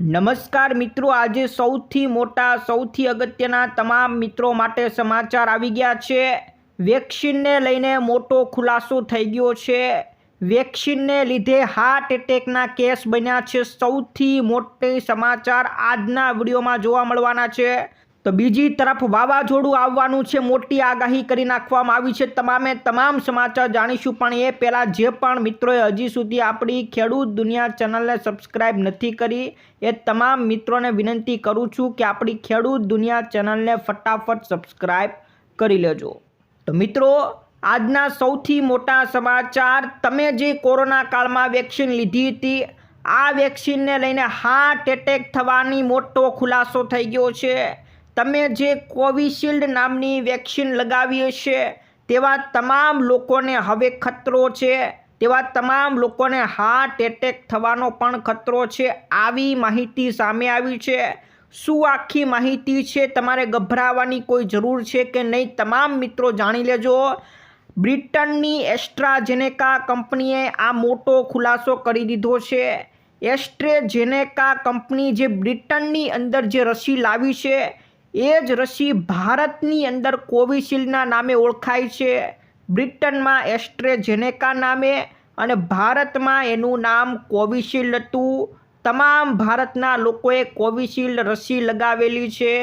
નમસ્કાર મિત્રો, આજે સૌથી મોટા, સૌથી અગત્યના તમામ મિત્રો માટે સમાચાર આવી ગયા છે. વેક્સિનને લઈને મોટો ખુલાસો થઈ ગયો છે. વેક્સિનને લીધે હાર્ટ એટેકના કેસ બન્યા છે. સૌથી મોટી સમાચાર આજના વિડીયોમાં જોવા મળવાના છે. તો બીજી તરફ વાવાઝોડું આવવાનું છે, મોટી આગાહી કરી નાખવામાં આવી છે. તમામે તમામ સમાચાર જાણીશું, પણ એ પહેલાં જે પણ મિત્રોએ હજી સુધી આપણી ખેડૂત દુનિયા ચેનલને સબસ્ક્રાઈબ નથી કરી, એ તમામ મિત્રોને વિનંતી કરું છું કે આપણી ખેડૂત દુનિયા ચેનલને ફટાફટ સબસ્ક્રાઈબ કરી લેજો. તો મિત્રો, આજના સૌથી મોટા સમાચાર, તમે જે કોરોના કાળમાં વેક્સિન લીધી હતી, આ વેક્સિનને લઈને હાર્ટ એટેક થવાની મોટો ખુલાસો થઈ ગયો છે. તમે જે કોવિશિલ્ડ નામની વેક્સિન લગાવી હશે તેવા તમામ લોકોને હવે ખતરો છે. તેવા તમામ લોકોને હાર્ટ એટેક થવાનો પણ ખતરો છે. આવી માહિતી સામે આવી છે. શું આખી માહિતી છે, તમારે ગભરાવાની કોઈ જરૂર છે કે નહીં, તમામ મિત્રો જાણી લેજો. બ્રિટનની એસ્ટ્રાજેનેકા કંપનીએ આ મોટો ખુલાસો કરી દીધો છે. એસ્ટ્રેજેનેકા કંપની જે બ્રિટનની અંદર જે રસી લાવી છે એ જ રસી ભારતની અંદર કોવિશિલ્ડના નામે ઓળખાય છે. બ્રિટનમાં એસ્ટ્રેઝેનેકા નામે અને ભારતમાં એનું નામ કોવિશિલ્ડ હતું. તમામ ભારતના લોકોએ કોવિશિલ્ડ રસી લગાવેલી છે.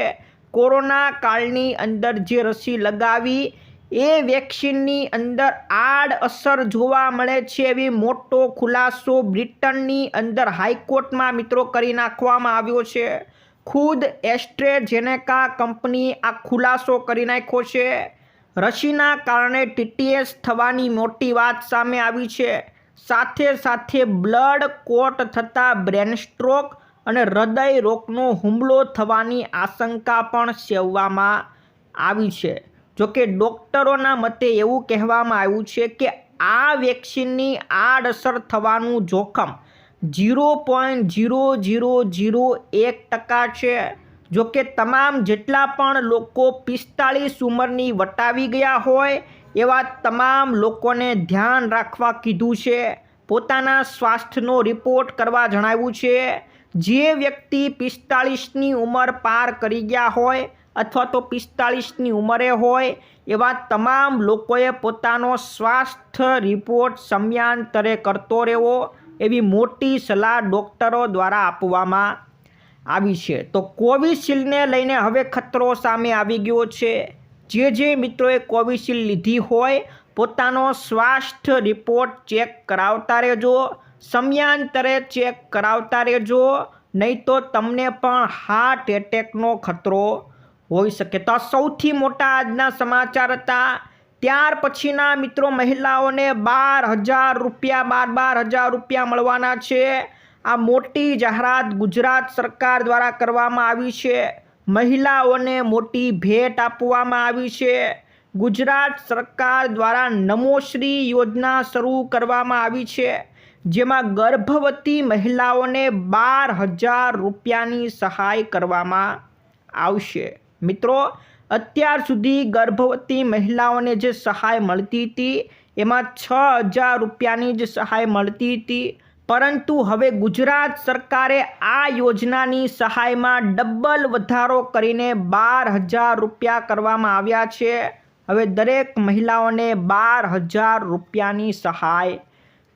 કોરોના કાળની અંદર જે રસી લગાવી, એ વેક્સિનની અંદર આડ અસર જોવા મળે છે એવી મોટો ખુલાસો બ્રિટનની અંદર હાઈકોર્ટમાં મિત્રો કરી નાખવામાં આવ્યો છે. ખુદ એસ્ટ્રેઝેનેકા કંપની આ ખુલાસો કરી નાખ્યો છે? રસીના કારણે ટીટીએસ થવાની મોટી વાત સામે આવી છે. સાથે સાથે બ્લડ કોટ થતાં બ્રેન સ્ટ્રોક અને હૃદય રોગનો હુમલો થવાની આશંકા પણ સેવવામાં આવી છે. જોકે ડૉક્ટરોના મતે એવું કહેવામાં આવ્યું છે કે આ વેક્સિનની આડઅસર થવાનું જોખમ zero point zero zero zero એક ટકા છે. જોકે તમામ જેટલા પણ લોકો પિસ્તાળીસ ઉંમરની વટાવી ગયા હોય, એવા તમામ લોકોને ધ્યાન રાખવા કીધું છે. પોતાના સ્વાસ્થ્યનો રિપોર્ટ કરવા જણાવ્યું છે, જે વ્યક્તિ પિસ્તાળીસની ઉંમર પાર કરી ગયા હોય અથવા તો પિસ્તાળીસની ઉંમરે હોય, એવા તમામ લોકોએ પોતાનો સ્વાસ્થ્ય રિપોર્ટ સમયાંતરે કરતો રહેવો એવી મોટી સલાહ ડૉક્ટરો દ્વારા આપવામાં આવી છે. તો કોવિશિલ્ડને લઈને હવે ખતરો સામે આવી ગયો છે. જે જે મિત્રોએ કોવિશિલ્ડ લીધી હોય, પોતાનો સ્વાસ્થ્ય રિપોર્ટ ચેક કરાવતા રહેજો, સમયાંતરે ચેક કરાવતા રહેજો, નહીં તો તમને પણ હાર્ટ એટેકનો ખતરો હોઈ શકે. તો સૌથી મોટા આજના સમાચાર હતા. ત્યાર પછીના મિત્રો મહિલાઓને બાર હજાર રૂપિયા, બાર બાર હજાર રૂપિયા મળવાના છે. આ મોટી જાહેરાત ગુજરાત સરકાર દ્વારા કરવામાં આવી છે. મહિલાઓને મોટી ભેટ આપવામાં આવી છે. ગુજરાત સરકાર દ્વારા નમોશ્રી યોજના શરૂ કરવામાં આવી છે, જેમાં ગર્ભવતી મહિલાઓને બાર હજાર રૂપિયાની સહાય કરવામાં આવશે. મિત્રો અત્યાર સુધી ગર્ભવતી મહિલાઓને જે સહાય મળતી હતી, એમાં છ હજાર રૂપિયાની જ સહાય મળતી હતી. પરંતુ હવે ગુજરાત સરકારે આ યોજનાની સહાયમાં ડબલ વધારો કરીને બાર હજાર રૂપિયા કરવામાં આવ્યા છે. હવે દરેક મહિલાઓને બાર હજાર રૂપિયાની સહાય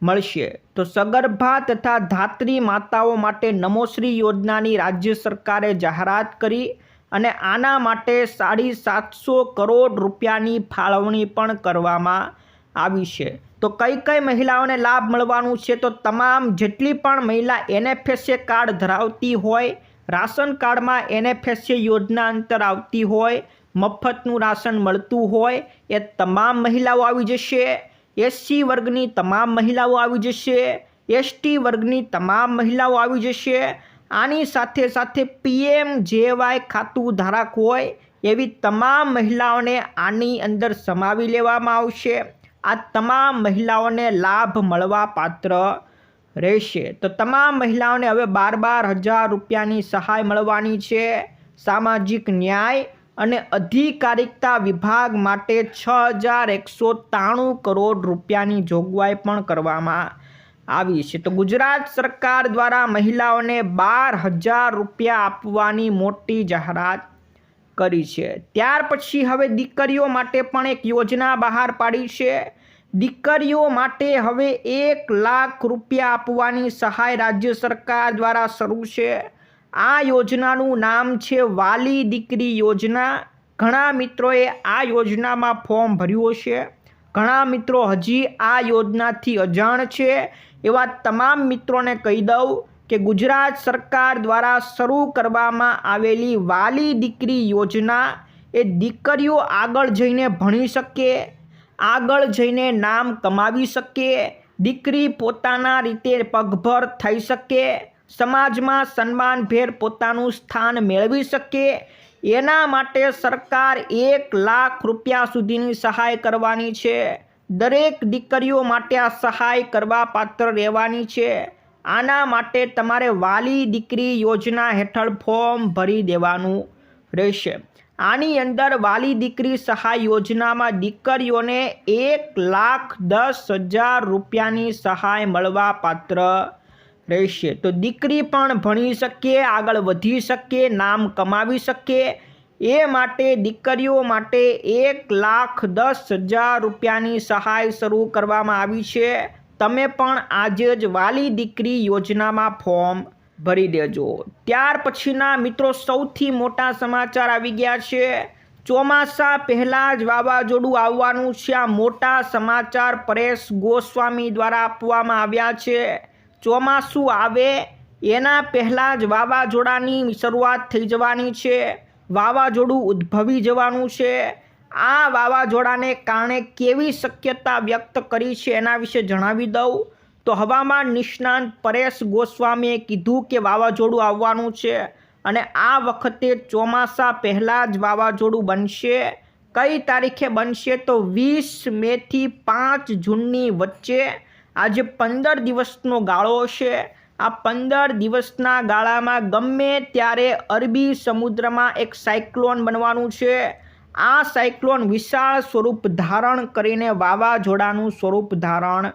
મળશે. તો સગર્ભા તથા ધાત્રી માતાઓ માટે નમોશ્રી યોજનાની રાજ્ય સરકારે જાહેરાત કરી. અને આના માટે સાડી સાતસો કરોડ રૂપિયાની ફાળવણી પણ કરવામાં આવી છે. તો કઈ કઈ મહિલાઓને લાભ મળવાનું છે? તો તમામ જેટલી પણ મહિલા એનએફએસએ કાર્ડ ધરાવતી હોય, રાશન કાર્ડમાં એનએફએસએ યોજના અંતર આવતી હોય, મફતનું રાશન મળતું હોય, એ તમામ મહિલાઓ આવી જશે. એસસી વર્ગની તમામ મહિલાઓ આવી જશે. એસટી વર્ગની તમામ મહિલાઓ આવી જશે. આની સાથે સાથે પીએમ જેવાય ખાતું ધારક હોય એવી તમામ મહિલાઓને આની અંદર સમાવી લેવામાં આવશે. આ તમામ મહિલાઓને લાભ મળવા પાત્ર રહેશે. તો તમામ મહિલાઓને હવે બાર બાર હજાર રૂપિયાની સહાય મળવાની છે. સામાજિક ન્યાય અને અધિકારિકતા વિભાગ માટે છ હજાર એકસો ત્રાણું કરોડ રૂપિયાની જોગવાઈ પણ કરવામાં આવી છે. તો ગુજરાત સરકાર દ્વારા મહિલાઓને બાર હજાર રૂપિયા આપવાની મોટી જાહેરાત કરી છે. ત્યાર પછી હવે દીકરીઓ માટે પણ એક યોજના બહાર પાડી છે. દીકરીઓ માટે હવે એક લાખ રૂપિયા આપવાની સહાય રાજ્ય સરકાર દ્વારા શરૂ છે. આ યોજનાનું નામ છે વાલી દીકરી યોજના. ઘણા મિત્રોએ આ યોજનામાં ફોર્મ ભર્યું છે ઘણા મિત્રો હજી આ યોજનાથી અજાણ છે. એવા તમામ મિત્રોને કહી દઉં કે ગુજરાત સરકાર દ્વારા શરૂ કરવામાં આવેલી વાલી દીકરી યોજના એ દીકરીઓ આગળ જઈને ભણી શકે, આગળ જઈને નામ કમાવી શકે, દીકરી પોતાના રીતે પગભર થઈ શકે, સમાજમાં સન્માનભેર પોતાનું સ્થાન મેળવી શકે એના માટે સરકાર એક લાખ રૂપિયા સુધીની સહાય કરવાની છે. દરેક દીકરીઓ માટે આ સહાય કરવા પાત્ર રહેવાની છે. આના માટે તમારે વાલી દીકરી યોજના હેઠળ ફોર્મ ભરી દેવાનું રહેશે. આની અંદર વાલી દીકરી સહાય યોજનામાં દીકરીઓને એક લાખ દસ હજાર રૂપિયાની સહાય મળવા પાત્ર રહેશે. તો દીકરી પણ ભણી શકીએ આગળ વધી શકીએ નામ કમાવી શકીએ એ માટે દીકરીઓ માટે એક લાખ દસ હજાર રૂપિયાની સહાય શરૂ કરવામાં આવી છે. તમે પણ આજે જ વાલી દીકરી યોજનામાં ફોર્મ ભરી દેજો. ત્યાર પછીના મિત્રો સૌથી મોટા સમાચાર આવી ગયા છે. ચોમાસા પહેલાં જ વાવાઝોડું આવવાનું છે. આ મોટા સમાચાર પરેશ ગોસ્વામી દ્વારા આપવામાં આવ્યા છે. ચોમાસું આવે, એના પહેલાં જ વાવાઝોડાની શરૂઆત થઈ જવાની છે. વાવાઝોડું ઉદ્ભવી જવાનું છે. આ વાવાઝોડાને કારણે કેવી શક્યતા વ્યક્ત કરી છે એના વિશે જણાવી દઉં. તો હવામાન નિષ્ણાંત પરેશ ગોસ્વામીએ કીધું કે વાવાઝોડું આવવાનું છે અને આ વખતે ચોમાસા પહેલાં જ વાવાઝોડું બનશે. કઈ તારીખે બનશે તો વીસ મેથી પાંચ જૂનની વચ્ચે આજે પંદર દિવસનો ગાળો છે આ પંદર દિવસના ગાળામાં ગમે ત્યારે અરબી સમુદ્રમાં એક સાયક્લોન બનવાનું છે. આ સાયક્લોન વિશાળ સ્વરૂપ ધારણ કરીને વાવાઝોડાનું સ્વરૂપ ધારણ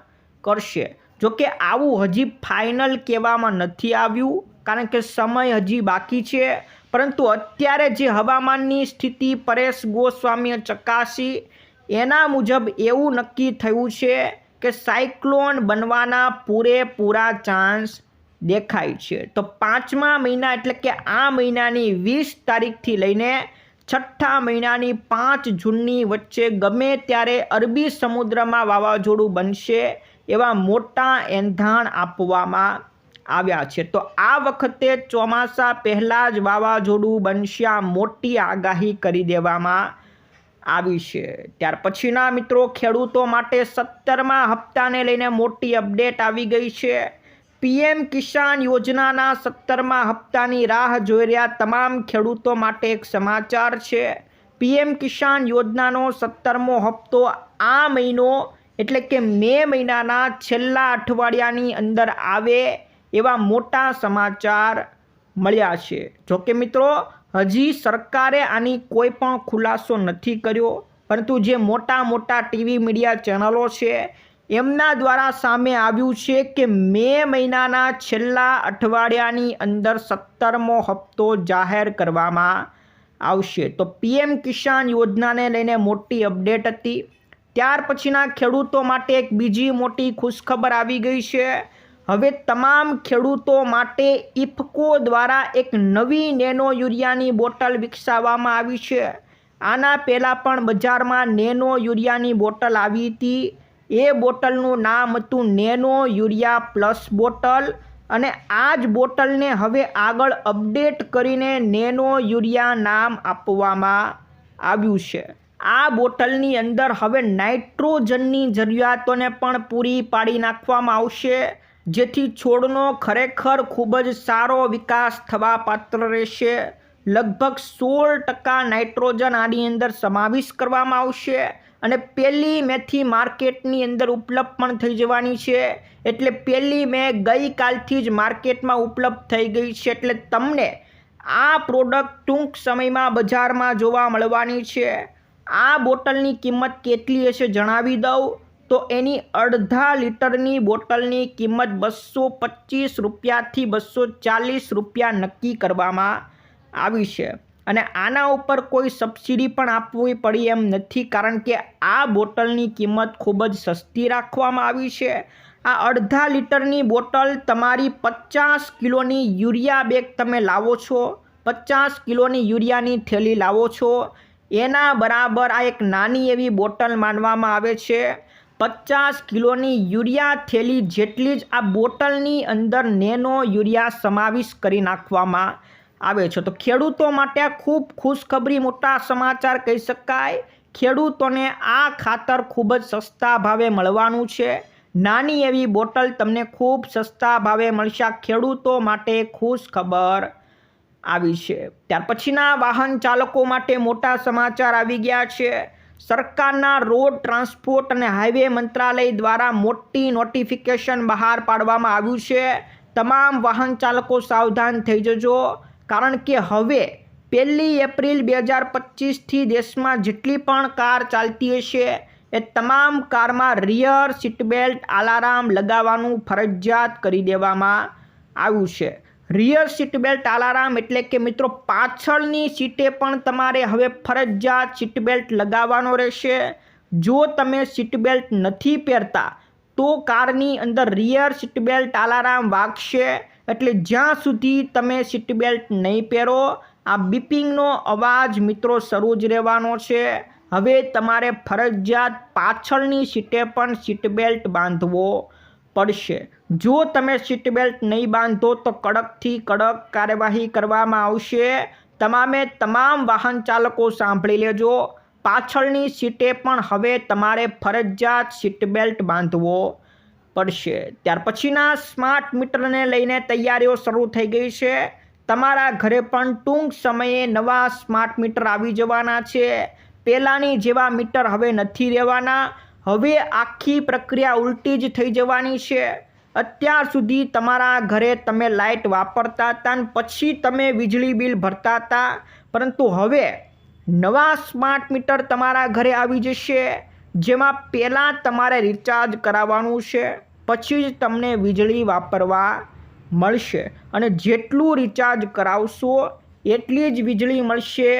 કરશે. જો કે આવું હજી ફાઇનલ કહેવામાં નથી આવ્યું, કારણ કે સમય હજી બાકી છે. પરંતુ અત્યારે જે હવામાનની સ્થિતિ પરેશ ગોસ્વામીએ ચકાસી, એના મુજબ એવું નક્કી થયું છે કે સાયક્લોન બનવાના પૂરેપૂરા ચાન્સ દેખાય છે. તો પાંચમા મહિના એટલે કે આ મહિનાની વીસ તારીખથી લઈને છઠ્ઠા મહિનાની પાંચ જૂનની વચ્ચે ગમે ત્યારે અરબી સમુદ્રમાં વાવાઝોડું બનશે એવા મોટા એંધાણ આપવામાં આવ્યા છે. તો આ વખતે ચોમાસા પહેલાં જ વાવાઝોડું બનશે મોટી આગાહી કરી દેવામાં આવી છે. ત્યાર પછીના મિત્રો, ખેડૂતો માટે સત્તરમા હપ્તાને લઈને મોટી અપડેટ આવી ગઈ છે. પીએમ કિસાન યોજનાના સત્તરમા હપ્તાની રાહ જોઈ રહ્યા તમામ ખેડૂતો માટે એક સમાચાર છે. પીએમ કિસાન યોજનાનો સત્તરમો હપ્તો આ મહિનો, એટલે કે મે મહિનાના છેલ્લા અઠવાડિયાની અંદર આવે એવા મોટા સમાચાર મળ્યા છે. જોકે મિત્રો હજી સરકારે આની કોઈ પણ ખુલાસો નથી કર્યો, પરંતુ જે મોટા મોટા ટીવી મીડિયા ચેનલો છે, એમના દ્વારા સામે આવ્યું છે કે મે મહિનાના છેલ્લા અઠવાડિયાની અંદર સત્તરમો હપ્તો જાહેર કરવામાં આવશે. તો પીએમ કિસાન યોજનાને લઈને મોટી અપડેટ હતી. ત્યાર પછીના ખેડૂતો માટે એક બીજી મોટી ખુશખબર આવી ગઈ છે. હવે તમામ ખેડૂતો માટે ઇફકો દ્વારા એક નવી નેનો યુરિયાની બોટલ વિકસાવવામાં આવી છે. આના પહેલાં પણ બજારમાં નેનો યુરિયાની બોટલ આવી હતી. એ બોટલનું નામ હતું નેનો યુરિયા પ્લસ બોટલ અને આ જ બોટલને હવે આગળ અપડેટ કરીને નેનો યુરિયા નામ આપવામાં આવ્યું છે. આ બોટલની અંદર હવે નાઇટ્રોજનની જરૂરિયાતોને પણ પૂરી પાડી નાખવામાં આવશે. જેથી છોડનો ખરેખર ખૂબ જ સારો વિકાસ થવા પાત્ર રહેશે. લગભગ સોળ ટકા નાઇટ્રોજન આની અંદર સમાવેશ કરવામાં આવશે અને પહેલી મેથી માર્કેટની અંદર ઉપલબ્ધ પણ થઈ જવાની છે. એટલે પહેલી મેં ગઈકાલથી જ માર્કેટમાં ઉપલબ્ધ થઈ ગઈ છે. એટલે તમને આ પ્રોડક્ટ ટૂંક સમયમાં બજારમાં જોવા મળવાની છે. આ બોટલની કિંમત કેટલી હશે જણાવી દઉં. તો એની અડધા લીટરની બોટલની કિંમત બસો પચીસ રૂપિયાથી બસો ચાલીસ રૂપિયા નક્કી કરવામાં આવી છે. અને આના ઉપર કોઈ સબસિડી પણ આપવી પડી એમ નથી, કારણ કે આ બોટલની કિંમત ખૂબ જ સસ્તી રાખવામાં આવી છે. આ અડધા લીટરની બોટલ તમારી પચાસ કિલોની યુરિયા બેગ તમે લાવો છો, પચાસ કિલોની યુરિયાની થેલી લાવો છો, એના બરાબર આ એક નાની એવી બોટલ માનવામાં આવે છે. પચાસ કિલોની યુરિયા થેલી જેટલી જ આ બોટલની અંદર નેનો યુરિયા સમાવેશ કરી નાખવામાં આવે છે. તો ખેડૂતો માટે ખૂબ ખુશખબરી મોટા સમાચાર કહી શકાય. ખેડૂતોને આ ખાતર ખૂબ જ સસ્તા ભાવે મળવાનું છે. નાની એવી બોટલ તમને ખૂબ સસ્તા ભાવે મળશે. ખેડૂતો માટે ખુશ ખબર આવી છે. ત્યાર પછીના વાહન ચાલકો માટે મોટા સમાચાર આવી ગયા છે. સરકારના રોડ ટ્રાન્સપોર્ટ અને હાઈવે મંત્રાલય દ્વારા મોટી નોટિફિકેશન બહાર પાડવામાં આવ્યું છે. તમામ વાહન ચાલકો સાવધાન થઈ જજો, કારણ કે હવે પહેલી એપ્રિલ બે હજાર પચીસથી દેશમાં જેટલી પણ કાર ચાલતી હશે, એ તમામ કારમાં રિયર સીટ બેલ્ટ અલાર્મ લગાવવાનું ફરજિયાત કરી દેવામાં આવ્યું છે. રિયર સીટ બેલ્ટ અલારામ એટલે કે મિત્રો પાછળની સીટે પણ તમારે હવે ફરજિયાત સીટ બેલ્ટ લગાવવાનો રહેશે. જો તમે સીટ બેલ્ટ નથી પહેરતા, તો કારની અંદર રિયર સીટ બેલ્ટ અલારામ વાગશે. એટલે જ્યાં સુધી તમે સીટ બેલ્ટ નહીં પહેરો, આ બીપિંગનો અવાજ મિત્રો શરૂ જ રહેવાનો છે. હવે તમારે ફરજિયાત પાછળની સીટે પણ સીટ બેલ્ટ બાંધવો. પડશે. જો તમે સીટ બેલ્ટ નહીં બાંધો તો કડકથી કડક કાર્યવાહી કરવામાં આવશે. તમામે તમામ વાહન ચાલકો સાંભળી લેજો. પાછળની સીટે પણ હવે તમારે ફરજિયાત સીટ બેલ્ટ બાંધવો પડશે. ત્યાર પછીના સ્માર્ટ મીટરને લઈને તૈયારીઓ શરૂ થઈ ગઈ છે. તમારા ઘરે પણ ટૂંક સમયે નવા સ્માર્ટ મીટર આવી જવાના છે. પહેલાંની જેવા મીટર હવે નથી રહેવાના. હવે આખી પ્રક્રિયા ઉલટી જ થઈ જવાની છે. અત્યાર સુધી તમારા ઘરે તમે લાઇટ વાપરતા હતા અને પછી તમે વીજળી બિલ ભરતા હતા પરંતુ હવે નવા સ્માર્ટ મીટર તમારા ઘરે આવી જશે, જેમાં પહેલાં તમારે રિચાર્જ કરાવવાનું છે. પછી જ તમને વીજળી વાપરવા મળશે અને જેટલું રિચાર્જ કરાવશો એટલી જ વીજળી મળશે.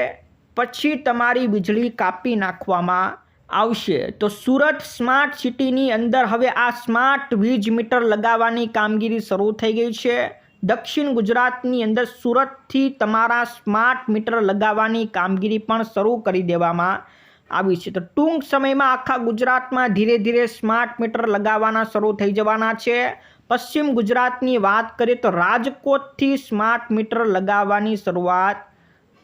પછી તમારી વીજળી કાપી નાખવામાં આવશે. તો સુરત સ્માર્ટ સિટીની અંદર હવે આ સ્માર્ટ વીજ મીટર લગાવવાની કામગીરી શરૂ થઈ ગઈ છે. દક્ષિણ ગુજરાતની અંદર સુરતથી તમારા સ્માર્ટ મીટર લગાવવાની કામગીરી પણ શરૂ કરી દેવામાં આવી છે. તો ટૂંક સમયમાં આખા ગુજરાતમાં ધીરે ધીરે સ્માર્ટ મીટર લગાવવાના શરૂ થઈ જવાના છે. પશ્ચિમ ગુજરાતની વાત કરીએ તો રાજકોટથી સ્માર્ટ મીટર લગાવવાની શરૂઆત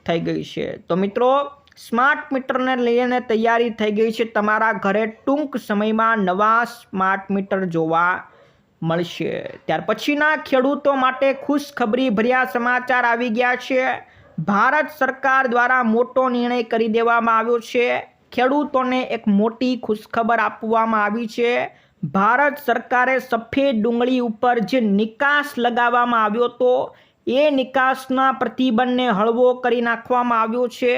થઈ ગઈ છે. તો મિત્રો સ્માર્ટ મીટરને લઈને તૈયારી થઈ ગઈ છે. તમારા ઘરે ટૂંક સમયમાં નવા સ્માર્ટ મીટર જોવા મળશે. ત્યાર પછીના ખેડૂતો માટે ખુશખબરી ભર્યા સમાચાર આવી ગયા છે. ભારત સરકાર દ્વારા મોટો નિર્ણય કરી દેવામાં આવ્યો છે. ખેડૂતોને એક મોટી ખુશખબર આપવામાં આવી છે. ભારત સરકારે સફેદ ડુંગળી ઉપર જે નિકાસ લગાવવામાં આવ્યો હતો, એ નિકાસના પ્રતિબંધને હળવો કરી નાખવામાં આવ્યો છે.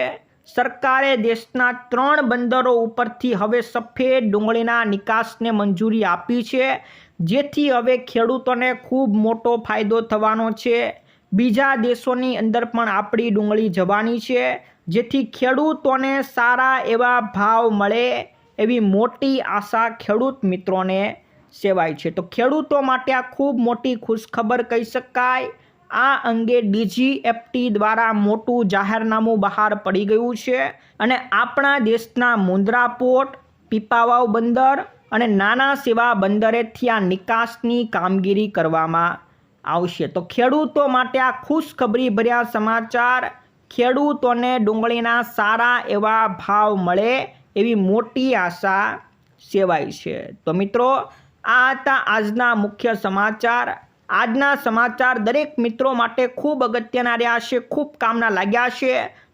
સરકારે દેશના ત્રણ બંદરો ઉપરથી હવે સફેદ ડુંગળીના નિકાસને મંજૂરી આપી છે. જેથી હવે ખેડૂતોને ખૂબ મોટો ફાયદો થવાનો છે. બીજા દેશોની અંદર પણ આપણી ડુંગળી જવાની છે. જેથી ખેડૂતોને સારા એવા ભાવ મળે એવી મોટી આશા ખેડૂત મિત્રોને સેવાય છે. તો ખેડૂતો માટે આ ખૂબ મોટી ખુશખબર કહી શકાય. આ અંગે ડીજીએફટી દ્વારા મોટું જાહેરનામું બહાર પડી ગયું છે અને આપણા દેશના મુન્દ્રા પોર્ટ પીપાવાવ બંદર અને નાના સેવા બંદરેથી આ નિકાસની કામગીરી કરવામાં આવશે. તો ખેડૂતો માટે આ ખુશખબરી ભર્યા સમાચાર, ખેડૂતોને ડુંગળીના સારા એવા ભાવ મળે એવી મોટી આશા સેવાય છે. તો મિત્રો, આ હતા આજના મુખ્ય સમાચાર. આજના સમાચાર દરેક મિત્રો માટે ખૂબ અગત્યના રહ્યા છે, ખૂબ કામના લાગ્યા છે.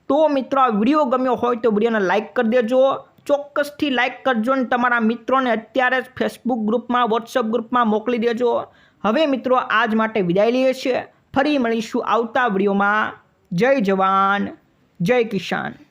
તો મિત્રો, આ વીડિયો ગમ્યો હોય તો વિડીયોને લાઇક કરી દેજો. ચોક્કસથી લાઇક કરજો અને તમારા મિત્રોને અત્યારે જ ફેસબુક ગ્રુપમાં વોટ્સઅપ ગ્રુપમાં મોકલી દેજો. હવે મિત્રો, આજ માટે વિદાય લઈએ છીએ. ફરી મળીશું આવતા વિડીયોમાં. જય જવાન, જય કિસાન.